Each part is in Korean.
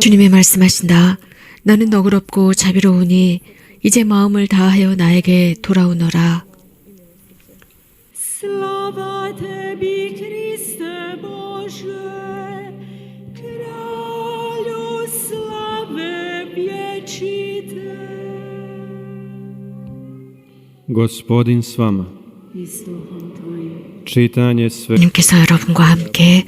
주님의 말씀하신다. 나는 너그럽고 자비로우니 이제 마음을 다하여 나에게 돌아오너라. Gospodin s vama. Čitanje sve 주님께서 여러분과 함께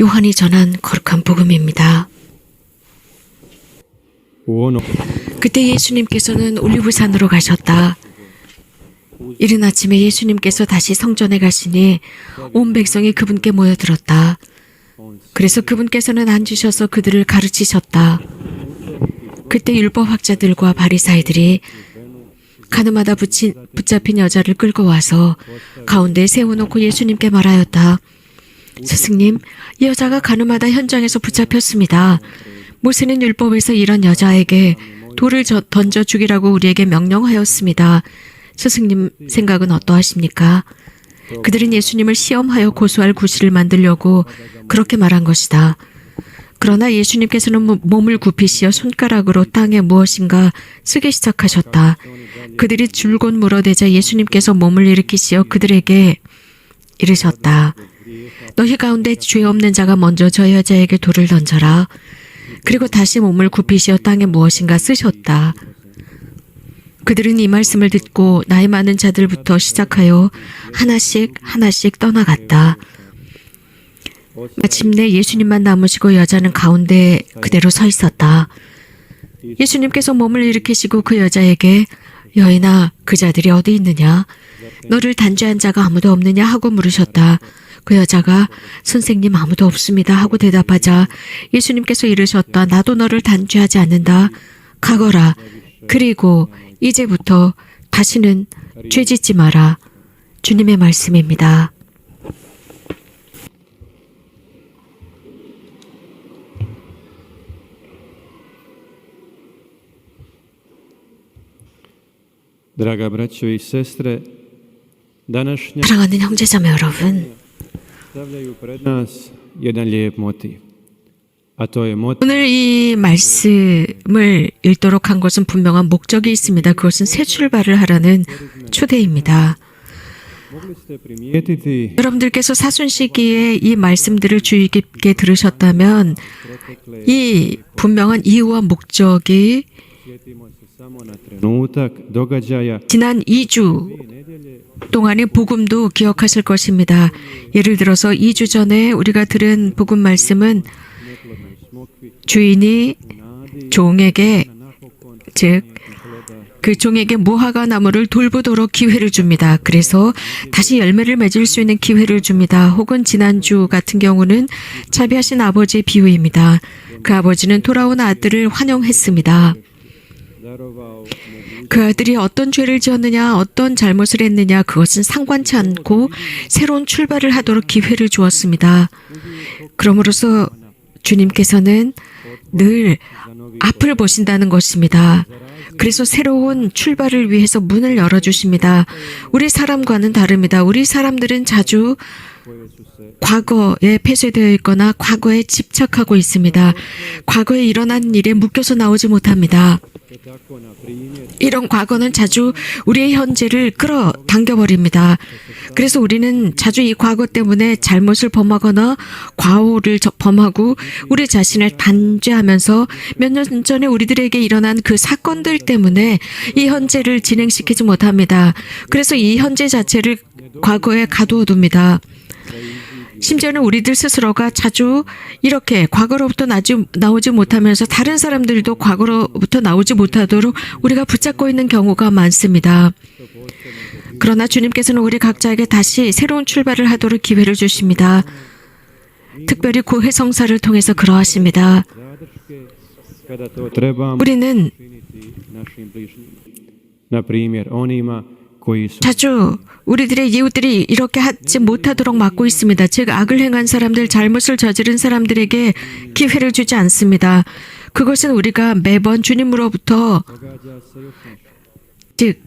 요한이 전한 거룩한 복음입니다. 그때 예수님께서는 올리브산으로 가셨다. 이른 아침에 예수님께서 다시 성전에 가시니 온 백성이 그분께 모여들었다. 그래서 그분께서는 앉으셔서 그들을 가르치셨다. 그때 율법학자들과 바리사이들이 가늠하다 붙인, 붙잡힌 여자를 끌고 와서 가운데 세워놓고 예수님께 말하였다. 스승님, 이 여자가 가늠하다 현장에서 붙잡혔습니다. 모세는 율법에서 이런 여자에게 돌을 저- 던져 죽이라고 우리에게 명령하였습니다. 스승님 생각은 어떠하십니까? 그들은 예수님을 시험하여 고소할 구실을 만들려고 그렇게 말한 것이다. 그러나 예수님께서는 모- 몸을 굽히시어 손가락으로 땅에 무엇인가 쓰기 시작하셨다. 그들이 줄곧 물어대자 예수님께서 몸을 일으키시어 그들에게 이르셨다. 너희 가운데 죄 없는 자가 먼저 저 여자에게 돌을 던져라. 그리고 다시 몸을 굽히시어 땅에 무엇인가 쓰셨다. 그들은 이 말씀을 듣고 나이 많은 자들부터 시작하여 하나씩 하나씩 떠나갔다. 마침내 예수님만 남으시고 여자는 가운데 그대로 서 있었다. 예수님께서 몸을 일으키시고 그 여자에게 여인아 그 자들이 어디 있느냐 너를 단죄한 자가 아무도 없느냐 하고 물으셨다. 그 여자가 선생님 아무도 없습니다 하고 대답하자 예수님께서 이르셨다. 나도 너를 단죄하지 않는다. 가거라. 그리고 이제부터 다시는 죄 짓지 마라. 주님의 말씀입니다. 사랑하는 형제자매 여러분, lijep motiv. A to je motiv 오늘 이 말씀을 읽도록 한 것은 분명한 목적이 있습니다. 그것은 새 출발을 하라는 초대입니다. 여러분들께서 사순 시기에 이 말씀들을 주의 깊게 들으셨다면 이 분명한 이유와 목적이 지난 2주 동안의 복음도 기억하실 것입니다. 예를 들어서 2주 전에 우리가 들은 복음 말씀은 주인이 종에게 즉 그 종에게 무화과 나무를 돌보도록 기회를 줍니다. 그래서 다시 열매를 맺을 수 있는 기회를 줍니다. 혹은 지난주 같은 경우는 자비하신 아버지의 비유입니다. 그 아버지는 돌아온 아들을 환영했습니다. 그 아들이 어떤 죄를 지었느냐, 어떤 잘못을 했느냐, 그것은 상관치 않고 새로운 출발을 하도록 기회를 주었습니다. 그러므로서 주님께서는 늘 앞을 보신다는 것입니다. 그래서 새로운 출발을 위해서 문을 열어주십니다. 우리 사람과는 다릅니다. 우리 사람들은 자주 과거에 폐쇄되어 있거나 과거에 집착하고 있습니다. 과거에 일어난 일에 묶여서 나오지 못합니다. 이런 과거는 자주 우리의 현재를 끌어당겨 버립니다. 그래서 우리는 자주 이 과거 때문에 잘못을 범하거나 과오를 저- 범하고 우리 자신을 단죄하면서 몇 년 전에 우리들에게 일어난 그 사건들 때문에 이 현재를 진행시키지 못합니다. 그래서 이 현재 자체를 과거에 가두어 둡니다. 심지어는 우리들 스스로가 자주 이렇게 과거로부터 나지, 나오지 못하면서 다른 사람들도 과거로부터 나오지 못하도록 우리가 붙잡고 있는 경우가 많습니다. 그러나 주님께서는 우리 각자에게 다시 새로운 출발을 하도록 기회를 주십니다. 특별히 고해 성사를 통해서 그러하십니다. 우리는 자주 우리들의 이웃들이 이렇게 하지 못하도록 막고 있습니다. 즉 악을 행한 사람들, 잘못을 저지른 사람들에게 기회를 주지 않습니다. 그것은 우리가 매번 주님으로부터. 즉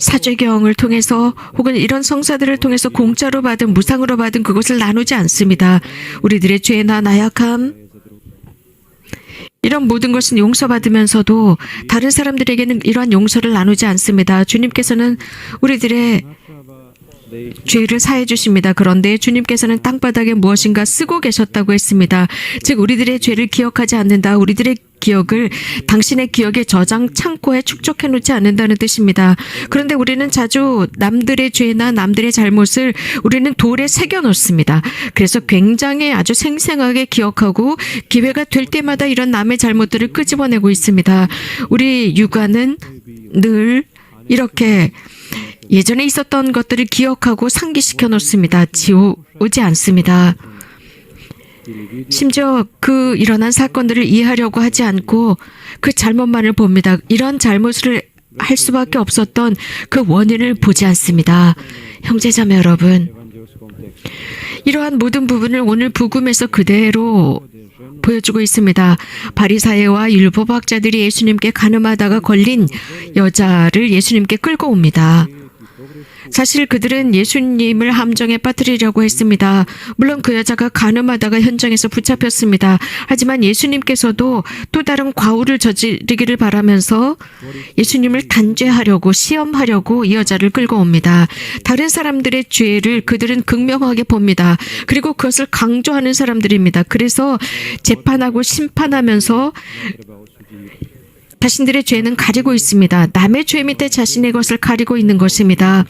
사죄경을 통해서 혹은 이런 성사들을 통해서 공짜로 받은 무상으로 받은 그것을 나누지 않습니다. 우리들의 죄나 나약함 이런 모든 것은 용서받으면서도 다른 사람들에게는 이러한 용서를 나누지 않습니다. 주님께서는 우리들의 죄를 사해 주십니다. 그런데 주님께서는 땅바닥에 무엇인가 쓰고 계셨다고 했습니다. 즉 우리들의 죄를 기억하지 않는다. 우리들의 기억을 당신의 기억의 저장 창고에 축적해 놓지 않는다는 뜻입니다. 그런데 우리는 자주 남들의 죄나 남들의 잘못을 우리는 돌에 새겨 놓습니다. 그래서 굉장히 아주 생생하게 기억하고 기회가 될 때마다 이런 남의 잘못들을 끄집어내고 있습니다. 우리 육아는 늘 이렇게 예전에 있었던 것들을 기억하고 상기시켜 놓습니다. 지우지 않습니다. 심지어 그 일어난 사건들을 이해하려고 하지 않고 그 잘못만을 봅니다. 이런 잘못을 할 수밖에 없었던 그 원인을 보지 않습니다. 형제자매 여러분, 이러한 모든 부분을 오늘 부금에서 그대로 보여주고 있습니다. 바리사회와 율법학자들이 예수님께 가늠하다가 걸린 여자를 예수님께 끌고 옵니다. 사실 그들은 예수님을 함정에 빠뜨리려고 했습니다. 물론 그 여자가 가늠하다가 현장에서 붙잡혔습니다. 하지만 예수님께서도 또 다른 과오를 저지르기를 바라면서 예수님을 단죄하려고 시험하려고 이 여자를 끌고 옵니다. 다른 사람들의 죄를 그들은 극명하게 봅니다. 그리고 그것을 강조하는 사람들입니다. 그래서 재판하고 심판하면서 자신들의 죄는 가리고 있습니다. 남의 죄 밑에 자신의 것을 가리고 있는 것입니다.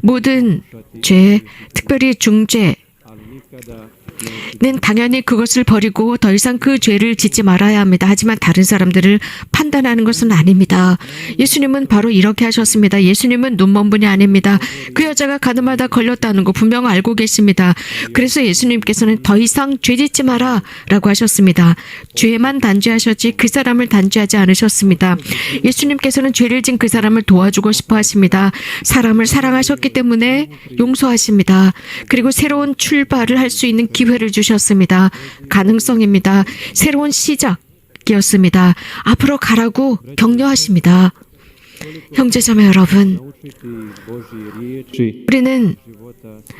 모든 죄, 특별히 중죄, 는 당연히 그것을 버리고 더 이상 그 죄를 짓지 말아야 합니다. 하지만 다른 사람들을 판단하는 것은 아닙니다. 예수님은 바로 이렇게 하셨습니다. 예수님은 눈먼 분이 아닙니다. 그 여자가 가늠하다 걸렸다는 거 분명 알고 계십니다. 그래서 예수님께서는 더 이상 죄 짓지 마라 라고 하셨습니다. 죄만 단죄하셨지 그 사람을 단죄하지 않으셨습니다. 예수님께서는 죄를 진 그 사람을 도와주고 싶어 하십니다. 사람을 사랑하셨기 때문에 용서하십니다. 그리고 새로운 출발을 할 수 있는 기회 를 주셨습니다. 가능성입니다. 새로운 시작이었습니다. 앞으로 가라고 격려하십니다. 형제자매 여러분, 우리는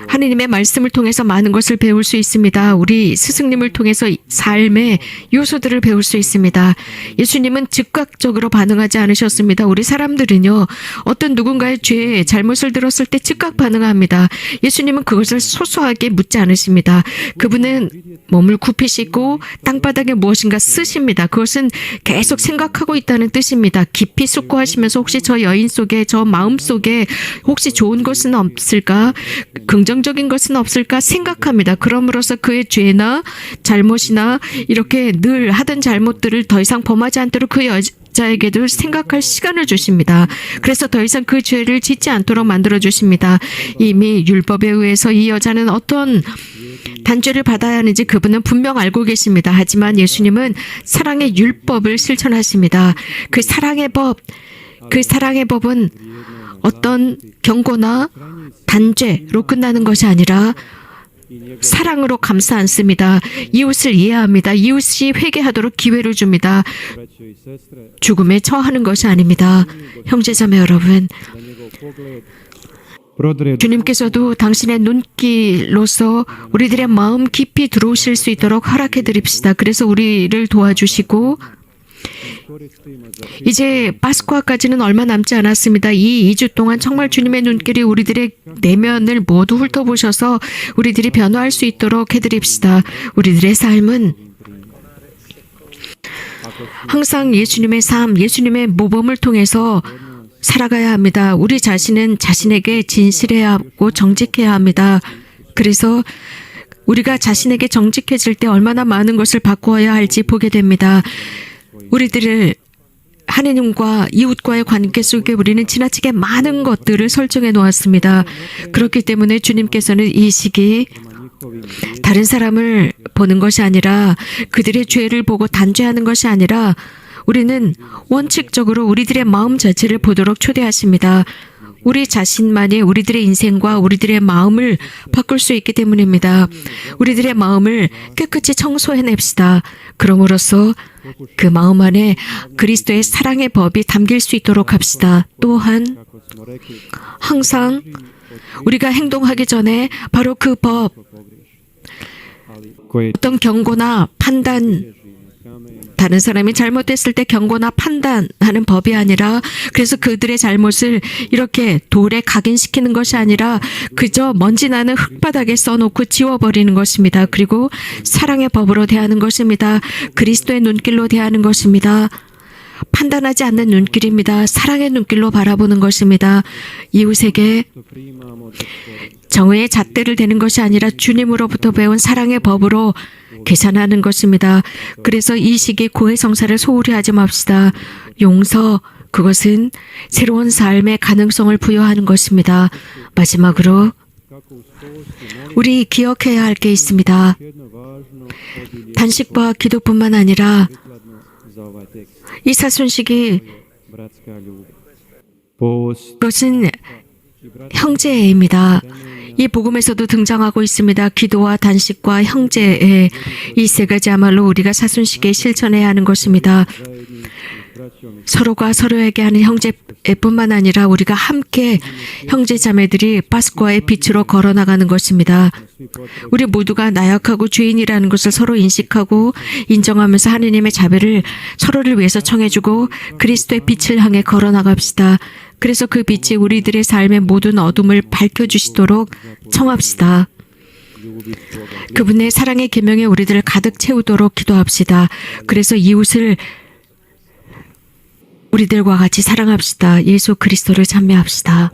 하느님의 말씀을 통해서 많은 것을 배울 수 있습니다. 우리 스승님을 통해서 삶의 요소들을 배울 수 있습니다. 예수님은 즉각적으로 반응하지 않으셨습니다. 우리 사람들은요, 어떤 누군가의 죄, 잘못을 들었을 때 즉각 반응합니다. 예수님은 그것을 소소하게 묻지 않으십니다. 그분은 몸을 굽히시고 땅바닥에 무엇인가 쓰십니다. 그것은 계속 생각하고 있다는 뜻입니다. 깊이 숙고하시면서 혹시 저 여인 속에, 저 마음 속에 혹시 좋은 것은 없을까? 긍정적인 것은 없을까 생각합니다. 그럼으로써 그의 죄나 잘못이나 이렇게 늘 하던 잘못들을 더 이상 범하지 않도록 그 여 자에게도 생각할 시간을 주십니다. 그래서 더 이상 그 죄를 짓지 않도록 만들어 주십니다. 이미 율법에 의해서 이 여자는 어떤 단죄를 받아야 하는지 그분은 분명 알고 계십니다. 하지만 예수님은 사랑의 율법을 실천하십니다. 그 사랑의 법, 그 사랑의 법은 어떤 경고나 단죄로 끝나는 것이 아니라 사랑으로 감싸 안습니다. 이웃을 이해합니다. 이웃이 회개하도록 기회를 줍니다. 죽음에 처하는 것이 아닙니다. 형제자매 여러분, 주님께서도 당신의 눈길로서 우리들의 마음 깊이 들어오실 수 있도록 허락해 드립시다. 그래서 우리를 도와주시고 이제 파스쿠아까지는 얼마 남지 않았습니다. 이 2주 동안 정말 주님의 눈길이 우리들의 내면을 모두 훑어보셔서 우리들이 변화할 수 있도록 해드립시다. 우리들의 삶은 항상 예수님의 삶, 예수님의 모범을 통해서 살아가야 합니다. 우리 자신은 자신에게 진실해야 하고 정직해야 합니다. 그래서 우리가 자신에게 정직해질 때 얼마나 많은 것을 바꾸어야 할지 보게 됩니다. 우리들을 하느님과 이웃과의 관계 속에 우리는 지나치게 많은 것들을 설정해 놓았습니다. 그렇기 때문에 주님께서는 이 시기 다른 사람을 보는 것이 아니라 그들의 죄를 보고 단죄하는 것이 아니라 우리는 원칙적으로 우리들의 마음 자체를 보도록 초대하십니다. 우리 자신만이 우리들의 인생과 우리들의 마음을 바꿀 수 있기 때문입니다. 우리들의 마음을 깨끗이 청소해냅시다. 그럼으로써 그 마음 안에 그리스도의 사랑의 법이 담길 수 있도록 합시다. 또한 항상 우리가 행동하기 전에 바로 그 법, 어떤 경고나 판단 다른 사람이 잘못됐을 때 경고나 판단하는 법이 아니라 그래서 그들의 잘못을 이렇게 돌에 각인시키는 것이 아니라 그저 먼지 나는 흙바닥에 써놓고 지워버리는 것입니다. 그리고 사랑의 법으로 대하는 것입니다. 그리스도의 눈길로 대하는 것입니다. 판단하지 않는 눈길입니다. 사랑의 눈길로 바라보는 것입니다. 이웃에게. 정의의 잣대를 대는 것이 아니라 주님으로부터 배운 사랑의 법으로 계산하는 것입니다. 그래서 이 시기 고해성사를 소홀히 하지 맙시다. 용서, 그것은 새로운 삶의 가능성을 부여하는 것입니다. 마지막으로 우리 기억해야 할 게 있습니다. 단식과 기도뿐만 아니라 za ovaj tekst. 이 복음에서도 등장하고 있습니다. 기도와 단식과 형제애 이세 가지야말로 우리가 사순식에 실천해야 하는 것입니다. 서로가 서로에게 하는 형제뿐만 아니라 우리가 함께 형제 자매들이 파스쿠아의 빛으로 걸어 나가는 것입니다. 우리 모두가 나약하고 죄인이라는 것을 서로 인식하고 인정하면서 하느님의 자비를 서로를 위해서 청해주고 그리스도의 빛을 향해 걸어 나갑시다. 그래서 그 빛이 우리들의 삶의 모든 어둠을 밝혀주시도록 청합시다. 그분의 사랑의 계명에 우리들을 가득 채우도록 기도합시다. 그래서 이웃을 우리들과 같이 사랑합시다. 예수 그리스도를 찬미합시다.